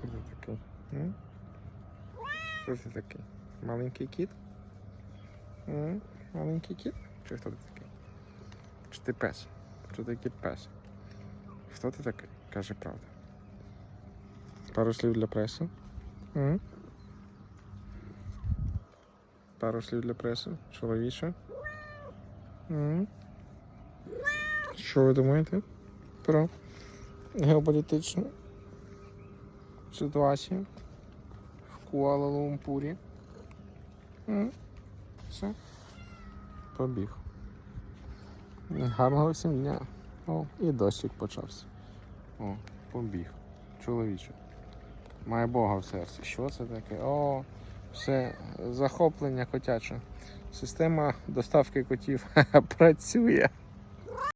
Ти такий? М? Хто ти такий? Маленький кіт? М? Маленький кіт? Чи хто ти такий? Чи ти пес? Чи ти кіт пес? Хто ти такий? Каже правду. Пару слів для преси. Пару слів для преси. Чоловіче. Що ви думаєте про геополітичну ситуацію в Куала-Лумпурі? Все. Побіг. Гарного всім дня. О, і дощик почався. О, побіг. Чоловіче. Має Бога в серці. Що це таке? О, все, захоплення котяче. Система доставки котів працює.